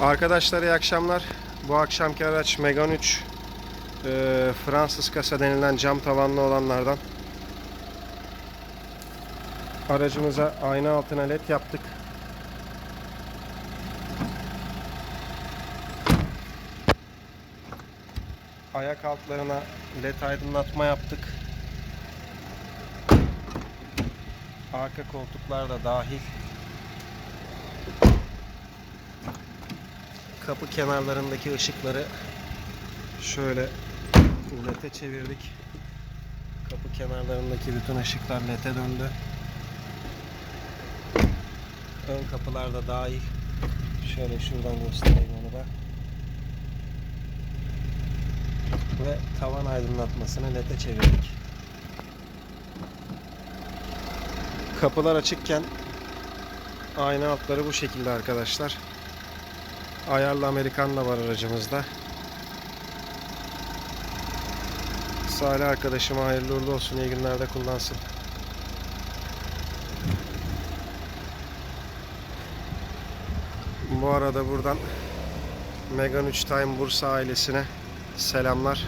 Arkadaşlar iyi akşamlar. Bu akşamki araç Megane 3 e, Fransız kasa denilen cam tavanlı olanlardan. Aracımıza ayna altına led yaptık. Ayak altlarına led aydınlatma yaptık. Arka koltuklar da dahil. Kapı kenarlarındaki ışıkları şöyle LED'e çevirdik. Kapı kenarlarındaki bütün ışıklar LED'e döndü. Ön kapılar da dahil. Şöyle şuradan göstereyim onu da. Ve tavan aydınlatmasını LED'e çevirdik. Kapılar açıkken ayna altları bu şekilde arkadaşlar. Ayarlı Amerikan da var aracımızda. Salih arkadaşıma hayırlı uğurlu olsun. iyi günlerde kullansın. Bu arada buradan Megan 3 Time Bursa ailesine selamlar.